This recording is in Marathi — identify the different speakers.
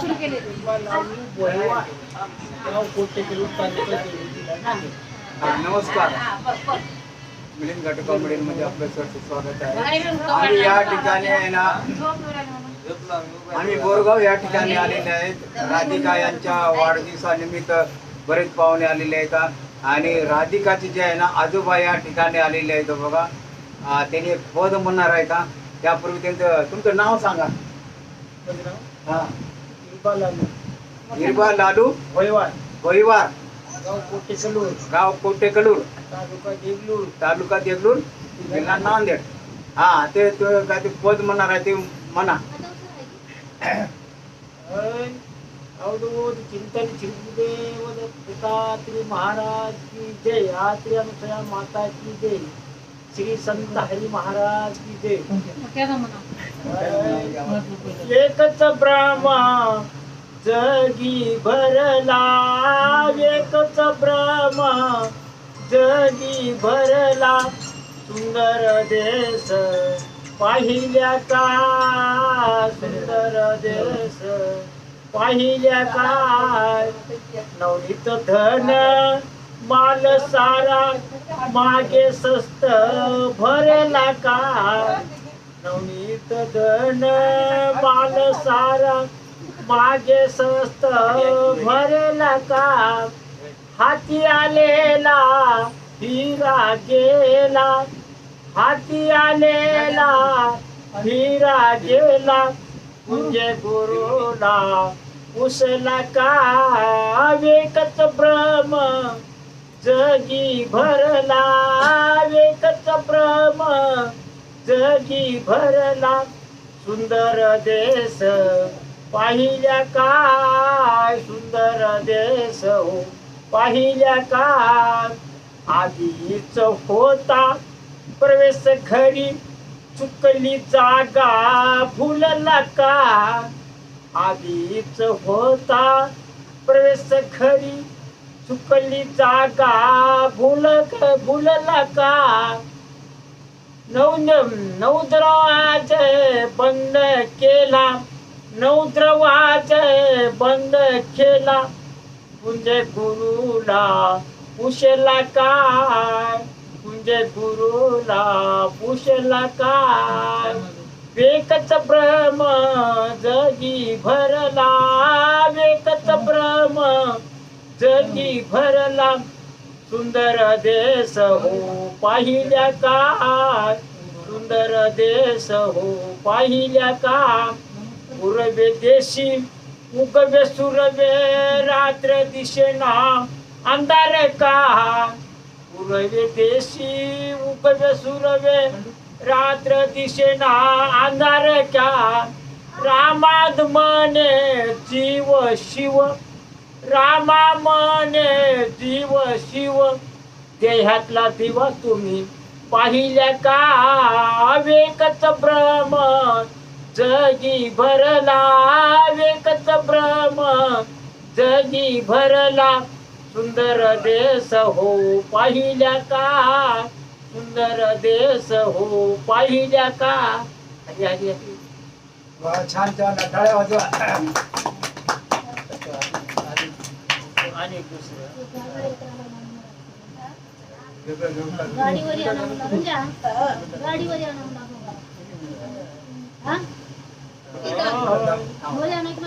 Speaker 1: सुरू केले.
Speaker 2: नमस्कार. मिलिंद घटका मध्ये आपलं सरचं स्वागत आहे. आम्ही या ठिकाणी आहे ना आम्ही बोरगाव या ठिकाणी आलेले आहेत. राधिका यांच्या वाढदिवसानिमित्त बरेच पाहुणे आलेले आहेत. आणि राधिकाचे जे आहे ना आजोबा या ठिकाणी आलेले आहेत बघा. त्यांनी एक पद म्हणणार आहेत हा. त्यापूर्वी त्यांचं तुमचं नाव सांगा. हा. हिरबा लालू गोईवार गाव कोटेकडूर तालुका देगलूर. जिल्हा नांदेड. हा ते ते काय ते पद म्हणणार आहे ते म्हणा
Speaker 3: अवधूत चिंतन चिंतदेव दत्तात्री महाराज की जय. आत्री अनुसया माता की जय. श्री संत हरी महाराज की जय. एकच ब्रह्मा जगी भरला एकच ब्रह्मा. जगी भरला सुंदर देश. पाहिल्या का सुंदर देश? पाहिल्या काय नवनीत धन माल सारा मागे सस्त भरला का? नवनीत धन माल सारा मागे सस्त भरला का? हाती आलेला हिरा गेला. हाती आलेला हिरा गेला. म्हणजे गुरुला उसला का? वेकच भ्रम जगी भरला. वेकच भ्रम जगी भरला. सुंदर देश पाहिल्या काय सुंदर देश हो. पाहिल्या काय आधीच होता. प्रवेश खरी चुकली जागा फुलला का आधीच होता. प्रवेश खरी चुकली जागा भुल भूलला का नवन नवद्राज बंद केला. नवद्रवाज बंद केला. कुंजे गुरुला पुशला काय? कुंजे गुरुला पुशला काय? वेकच भ्रम जगी भरला. वेकच भ्रम जगी भरला. सुंदर देश हो पाहिल्या का? सुंदर देश हो पाहिल्या का? उरबे देशी उगवे सुरवे रात्र दिशेना अंधार का? उरबे देशी उगवे सुरवे रात्र दिशेना अंधार का? रामाद मने जीव शिव रामा मने जीव शिव देहातला दिवा तुम्ही पाहिल्या का? वेकच भ्रम जगी भरला वेकच भ्रम जगी भरला सुंदर देश हो पाहिल्या का? सुंदर देश हो पाहिल्या का? हरी हरी
Speaker 2: वा, छान छान. टाळ्या वाजवा.
Speaker 3: आणि एक दुसरं.
Speaker 1: गाडीवर? गाडीवर Boleh oh. naik